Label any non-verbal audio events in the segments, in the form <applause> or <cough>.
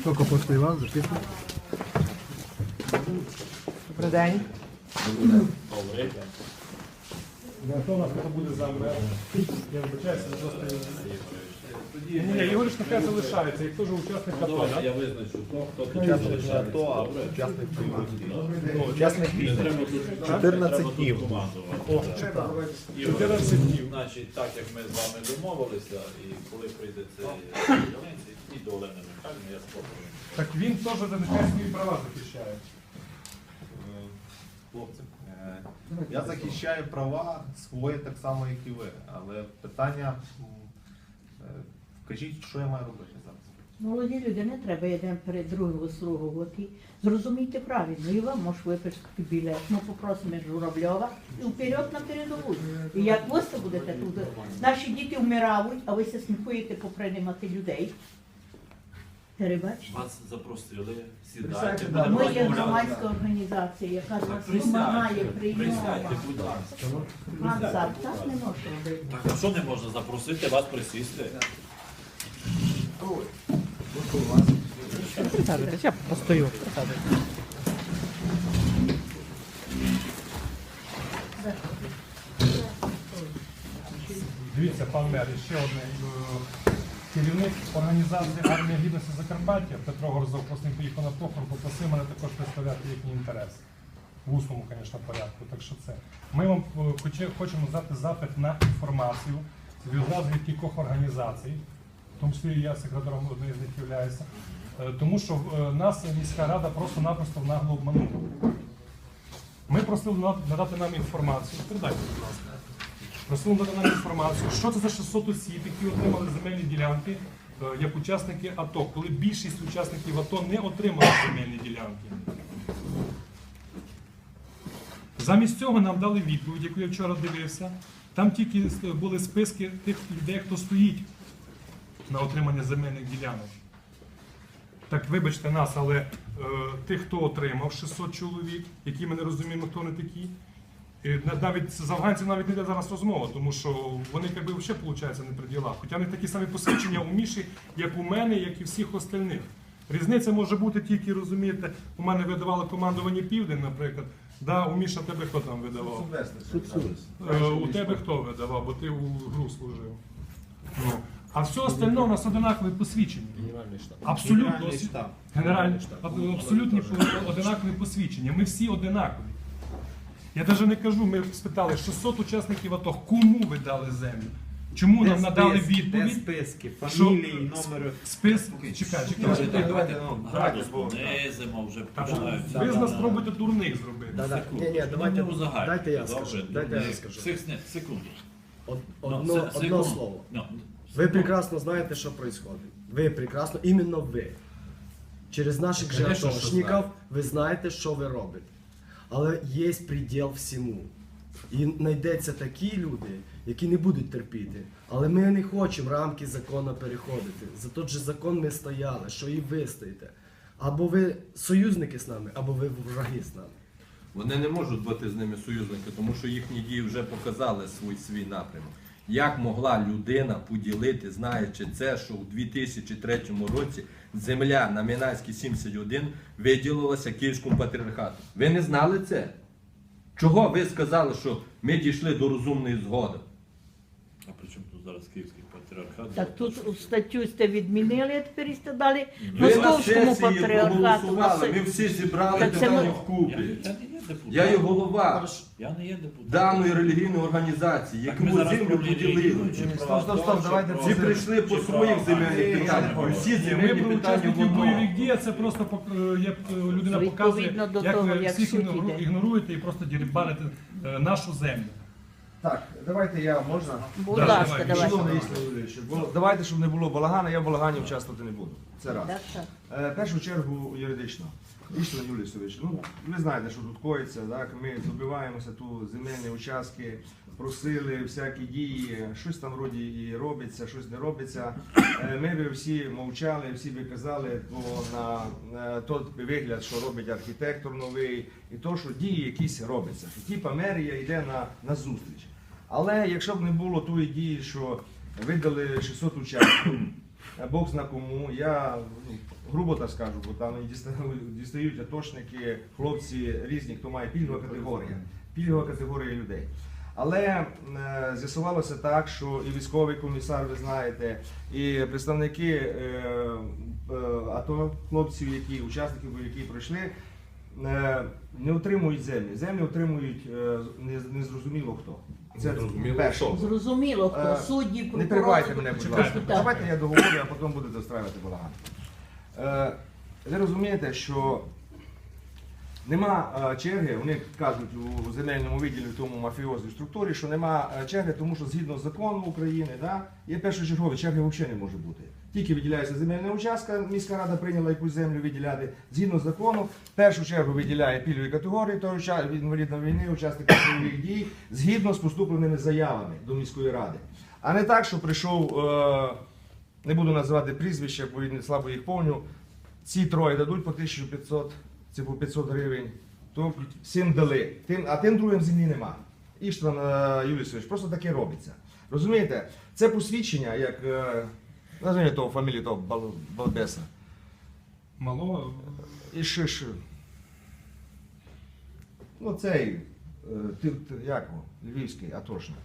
Сколько коштує вас? записано? Добрий день. Хто у нас буде за МВР? Я вибачаюся, просто... Ні, ні, Ігор Шнахет залишається, як теж учасник АТО, так? Я визначу, хто хто учасник АТО, а учасник Учасник війни. 14 днів. О, 14 днів. Значить, так як ми з вами домовилися, і коли прийде цей Зеленський, і до Олени Михайлівни, я спробую. Так він теж за нехай свої права захищає. Хлопці, е, я захищаю права свої так само, як і ви. Але питання, е, кажіть, що я маю робити зараз? Молоді люди не треба йдемо перед другим вислуговувати. Зрозумійте правильно, і вам може виписати білет. Ми попросимо Журавльова і вперед на передову. І як ви це будете тут, наші діти вмирають, а ви се сміхуєте поприймати людей. Перебачте. Вас запросили, сідайте. Ми є громадська організація, яка нас допомагає, присядьте, будь ласка. Так не можна робити. Так, а що не можна запросити вас присісти? Присаджуйтесь, я постою. Дивіться, пан мер, ще одне. Е, Керівник організації армія гідності Закарпаття Петро Горзов просто поїхав на похорон, попросив мене також представляти їхній інтерес. В усному, звісно, порядку. Так що це. Ми вам е, хочемо дати запит на інформацію від кількох організацій, в тому числі і я секретарем однієї з них являюся. Е, Тому що е, нас міська рада просто-напросто нагло обманула. Ми просили надати нам інформацію. Передайте, будь ласка. Просили надати нам інформацію, що це за 600 осіб, які отримали земельні ділянки е, як учасники АТО, коли більшість учасників АТО не отримали земельні ділянки. Замість цього нам дали відповідь, яку я вчора дивився. Там тільки були списки тих людей, хто стоїть на отримання земельних ділянок. Так, вибачте нас, але е, тих, хто отримав 600 чоловік, які ми не розуміємо, хто вони такі. І навіть з афганців навіть не йде зараз розмова, тому що вони якби взагалі виходить не при ділах. Хоча в них такі самі посвідчення у Міші, як у мене, як і всіх остальних. Різниця може бути тільки, розумієте, у мене видавало командування Південь, наприклад. Да, у Міша тебе хто там видавав? Е, у тебе хто видавав, бо ти у ГРУ служив. Ну. А все остальне у нас одинакові посвідчення. Абсолютно Генеральний штаб. Генеральний штаб. Аб- Абсолютні одинакові посвідчення. Ми всі одинакові. Я навіть не кажу, ми спитали 600 учасників АТО, кому ви дали землю? Чому нам надали відповідь? списки, фамілії, номери. Спис... Чекай, чекай. Ну, бо- понизимо, вже починають. Ви з нас пробуйте дурних зробити. Да, да. Ні, ні, давайте, Ну, не дайте я добре? скажу. Дайте я скажу. Секунду. Од- Ну, Одно, одно слово. Ви прекрасно знаєте, що відбувається. Ви прекрасно, іменно ви. Через наших же Конечно, що атошників знаю. ви знаєте, що ви робите. Але є приділ всьому. І знайдеться такі люди, які не будуть терпіти. Але ми не хочемо рамки закону переходити. За той же закон ми стояли, що і ви стоїте. Або ви союзники з нами, або ви враги з нами. Вони не можуть бути з ними союзники, тому що їхні дії вже показали свій свій напрямок. Як могла людина поділити, знаючи це, що у 2003 році земля на Мінайській 71 виділилася Київському патріархату? Ви не знали це? Чого ви сказали, що ми дійшли до розумної згоди? А при чому тут зараз київський патріархат? Так тут у статтю сте відмінили, а тепер сте дали московському патріархату. ми всі зібрали Так це питання ми- Я, вкупі. я не є депутат. Я є голова Я не є депутат. даної релігійної організації, Так яку ми зараз землю про поділили. релігію чи про Стоп, стоп, стоп, давайте про- Всі прийшли по своїх земельних питаннях. Всі Ми земельні про питання в учасників бойових дій, а це просто пок- е, як е, людина показує, до як того, ви як всіх суть ігнору- іде. ігноруєте і просто дірібаните е, нашу землю. Так, давайте я можна. Будь Да, ласка, давай. давайте. Шановний Ісла Юрійович, бо давайте, щоб не було балагана, я в балагані участвувати не буду. Це раз. Так, так. Е, першу чергу юридично. Іштван Юлісович, ну ви знаєте, що тут коїться, так? Ми добиваємося тут земельні участки, просили всякі дії, щось там вроді і робиться, щось не робиться. Е, Ми би всі мовчали, всі би казали на, на той вигляд, що робить архітектор новий, і то, що дії якісь робляться. Типа мерія йде на, на зустріч. Але якщо б не було тої дії, що видали 600 учасників, Бог зна кому, я ну, грубо так скажу, бо там і дістають, <laughs> дістають атошники, хлопці різні, хто має пільгова категорія, пільгова категорія людей. Але е, з'ясувалося так, що і військовий комісар, ви знаєте, і представники е, е, АТО хлопців, які учасників які пройшли, е, не отримують землі. Землі отримують е, незрозуміло хто. Це Незрозуміло перше. Зрозуміло, хто Е, судді, Не прокурори. перебивайте мене, будь ласка. депутати. Давайте я договорю, а потім будете застраювати балаган. Е, ви розумієте, що нема е, черги, вони кажуть у земельному відділі тому мафіозній структурі, що нема е, черги, тому що згідно закону України, да, є першочергові, черги взагалі не може бути. Тільки виділяється земельна участка, міська рада прийняла якусь землю виділяти. Згідно закону, першу чергу виділяє пільгові категорії, то інвалідної війни, учасники бойових дій, згідно з поступленими заявами до міської ради. А не так, що прийшов, е, не буду називати прізвища, бо слабо їх помню. Ці троє дадуть по 1500, це по 500 гривень, то всім дали, тим, а тим другим землі нема. Іштван е, Юлісович, просто таке робиться. Розумієте, це посвідчення, як е, названня того фамілії того бал- балбеса. Мало І ж. Ну, цей, е, ти, ти, як його, львівський, атошник.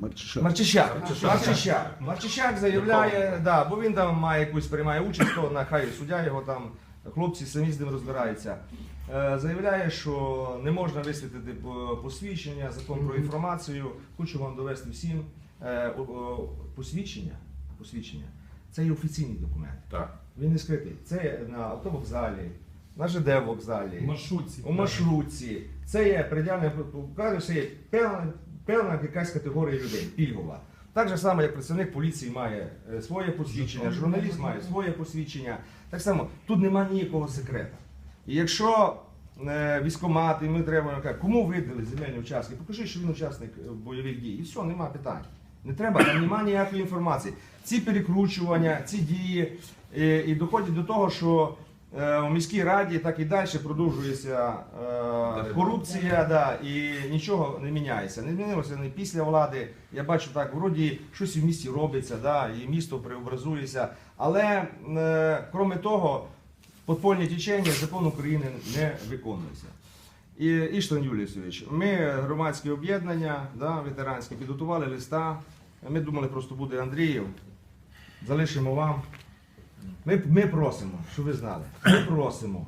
Марчищак. Марчищак. Марчищак заявляє, да, бо він там має якусь приймає участь, то нехай суддя його там, хлопці самі з ним розбираються. Е, Заявляє, що не можна висвітити посвідчення, закон про інформацію. Хочу вам довести всім. е, Посвідчення, посвідчення це є офіційний документ. Так. Він не скритий. Це на автовокзалі, на ЖД вокзалі, маршрутці. у маршрутці. Це є приділення, кажуть, що є певна, певна якась категорія людей, пільгова. Так же само, як працівник поліції має е, своє посвідчення, журналіст має своє посвідчення. Так само тут немає ніякого секрета. І якщо е, військомат, і ми треба кому видали земельні участки, покажи, що він учасник е, бойових дій. І все, нема питань. Не треба, там немає ніякої інформації. Ці перекручування, ці дії і, і доходять до того, що е, у міській раді так і далі продовжується е, корупція, да, і нічого не міняється. Не змінилося не після влади. Я бачу так, вроді щось в місті робиться, да, і місто преобразується. Але е, крім того, подпольне течення закон України не виконується. І Іштван Юлісович, ми громадське об'єднання, да, ветеранське, підготували листа. Ми думали, просто буде Андріїв. Залишимо вам. Ми, ми просимо, щоб ви знали. Ми просимо.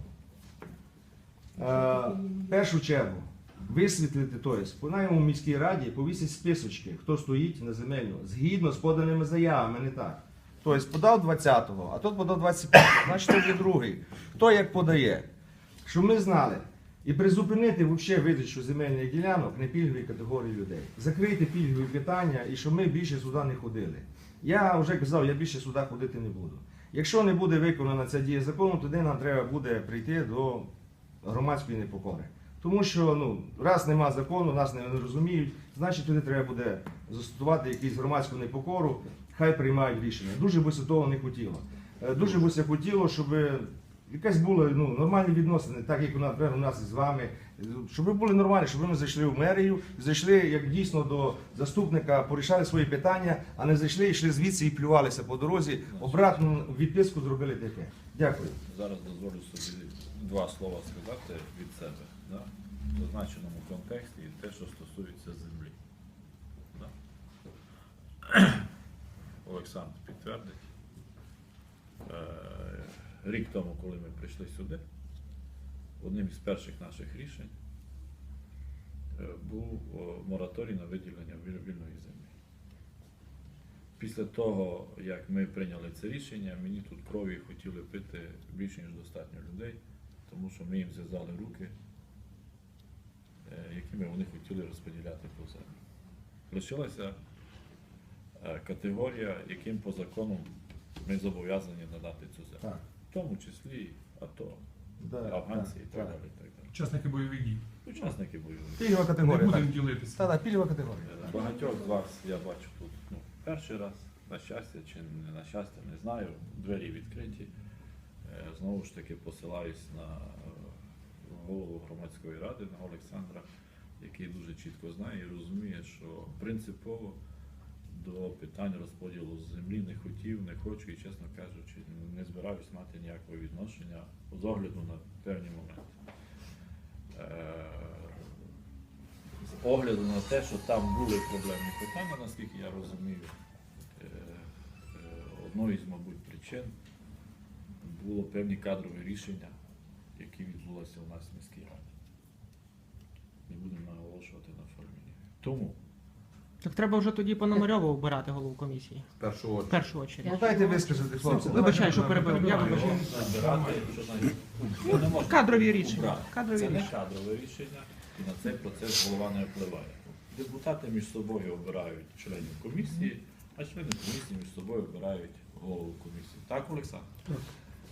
Е, першу чергу висвітлити, тобто, по найму міській раді повісить списочки, хто стоїть на земельну, згідно з поданими заявами, не так. Тобто подав 20-го, а тут подав 25-го, значить той є другий. Хто як подає? Щоб ми знали. І призупинити взагалі видачу земельних ділянок не пільгові категорії людей. Закрити пільгові питання і щоб ми більше сюди не ходили. Я вже казав, я більше сюди ходити не буду. Якщо не буде виконана ця дія закону, тоді нам треба буде прийти до громадської непокори. Тому що ну, раз нема закону, нас не розуміють, значить туди треба буде застосувати якусь громадську непокору, хай приймають рішення. Дуже би того не хотіло. Е, Дуже би це хотіло, щоб якась була ну, нормальні відносини, так як у нас, у нас з вами, щоб були нормальні, щоб ми зайшли в мерію, зайшли як дійсно до заступника, порішали свої питання, а не зайшли, йшли звідси і плювалися по дорозі, обратно відписку зробили таке. Дякую. Зараз дозволю собі два слова сказати від себе. Да? В зазначеному контексті і те, що стосується землі. Да? Олександр підтвердить. Е, Рік тому, коли ми прийшли сюди, одним із перших наших рішень е, був мораторій на виділення вільної землі. Після того, як ми прийняли це рішення, мені тут крові хотіли пити більше, ніж достатньо людей, тому що ми їм зв'язали руки, е, якими вони хотіли розподіляти ту землю. Лишилася е, категорія, яким по закону ми зобов'язані надати цю землю. Так. В тому числі АТО, Да, афганці і так, далі. і так далі. Учасники бойових дій. Учасники бойових. Пільгова Не категорія. будемо Так, ділитися. Та, та, пільгова категорія. Е, Багатьох з вас я бачу тут ну, перший раз, на щастя чи не на щастя, не знаю. Двері відкриті. Е, Знову ж таки посилаюсь на е, голову громадської ради, на Олександра, який дуже чітко знає і розуміє, що принципово до питань розподілу землі не хотів, не хочу і, чесно кажучи, не збираюсь мати ніякого відношення з огляду на певні моменти. Е, З огляду на те, що там були проблемні питання, наскільки я розумію, е, е, одною з, мабуть, причин було певні кадрові рішення, які відбулися у нас в міській раді. Не будемо наголошувати на формі. Тому Так треба вже тоді Пономарьова обирати голову комісії. В першу В очередь. першу очередь. Ну дайте вискажете, хлопці. Вибачаю, що перебив. Я вибачаю. Збирати, що знаєте, ну, не можна Кадрові рішення. Кадрові Це не рішення. кадрове рішення, і на цей процес голова не впливає. Депутати між собою обирають членів комісії, а члени комісії між собою обирають голову комісії. Так, Олександр?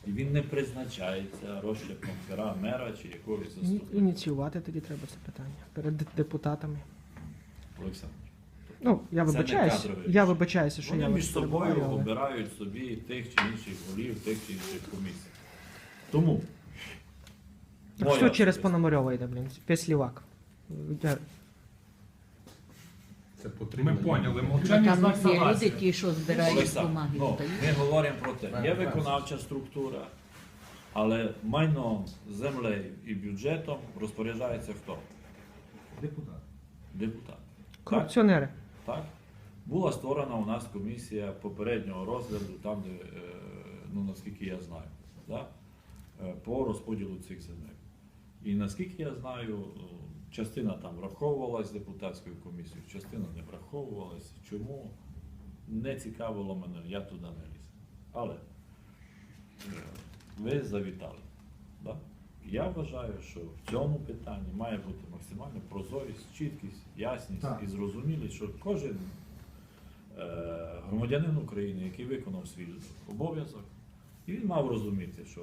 І він не призначається розщепом пера мера чи якогось заступника. Ініціювати тоді треба це питання перед депутатами. Олександр. Ну, я Це не вибачаюсь. кадрове Я рішення. вибачаюся, що Вони я між вас собою перебиваю, але- обирають собі тих чи інших голів, тих чи інших комісій. Тому Так моя що через особиста- Пономарьова йде, блін? Песлівак. Я- Це потрібно. Ми поняли, мовчання Там знак є люди, согласия. ті, що збирають Олександр, бумаги. ну, ми говоримо про те, є виконавча структура, але майном, землею і бюджетом розпоряджається хто? Депутат. Депутат. Так? Корупціонери. Так? Була створена у нас комісія попереднього розгляду, там, де, е, ну наскільки я знаю, да? е, по розподілу цих земель. І наскільки я знаю, е, частина там враховувалась депутатською комісією, частина не враховувалась. Чому? Не цікавило мене, я туди не ліз. Але ви завітали. Да? Я вважаю, що в цьому питанні має бути максимальна прозорість, чіткість, ясність Так. і зрозумілість, що кожен е, громадянин України, який виконав свій обов'язок, і він мав розуміти, що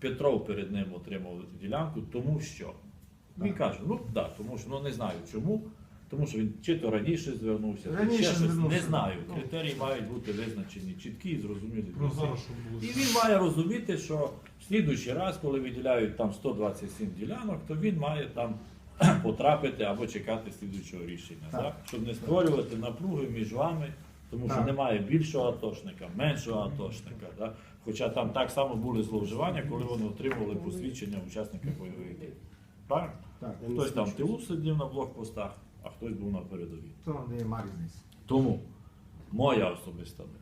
Петров перед ним отримав ділянку, тому що. Він каже, ну так, да, тому що ну не знаю чому, тому що він чи то раніше звернувся, чи Раніше ще щось, не знаю. Ну. Критерії мають бути визначені чіткі і зрозумілі. для всіх. Прозоро, щоб було. І він має розуміти, що в слідуючий раз, коли виділяють там 127 ділянок, то він має там <clears throat> потрапити або чекати слідуючого рішення, Так. так. щоб не створювати напруги між вами, тому що Так. немає більшого атошника, меншого атошника. Так. Хоча там так само були зловживання, коли вони отримували посвідчення учасника бойових дій. Правильно? Так. Хтось там в тилу сидів на блокпостах, а хтось був на передовій. То не має різниці. Тому моя особиста думка.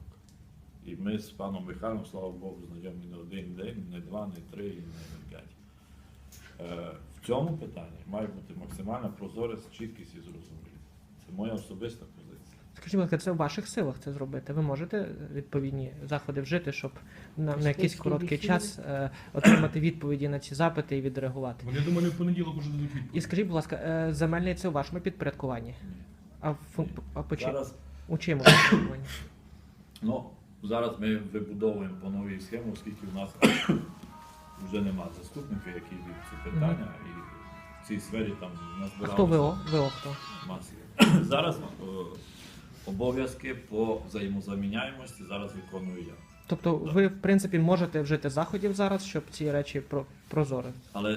І ми з паном Михайлом, слава Богу, знайомі не один день, не два, не три і не п'ять. Е, в цьому питанні має бути максимальна прозорість, чіткість і зрозумілість. Це моя особиста. Скажіть, будь ласка, це в ваших силах це зробити. Ви можете відповідні заходи вжити, щоб на, на якийсь короткий час е, отримати відповіді на ці запити і відреагувати. Вони думали, в понеділок вже дадуть І скажіть, будь ласка, е, земельний це у вашому підпорядкуванні? А, в фун- а по чим? Зараз, У чому підпорядкуванні? ну, зараз ми вибудовуємо по новій схемі, оскільки в нас вже немає заступника, який вів ці питання, і в цій сфері там А назбиралося хто ВО? ВО хто? масі. Зараз е, обов'язки по взаємозаміняємості зараз виконую я. Тобто ви, в принципі, можете вжити заходів зараз, щоб ці речі про- прозорити? Але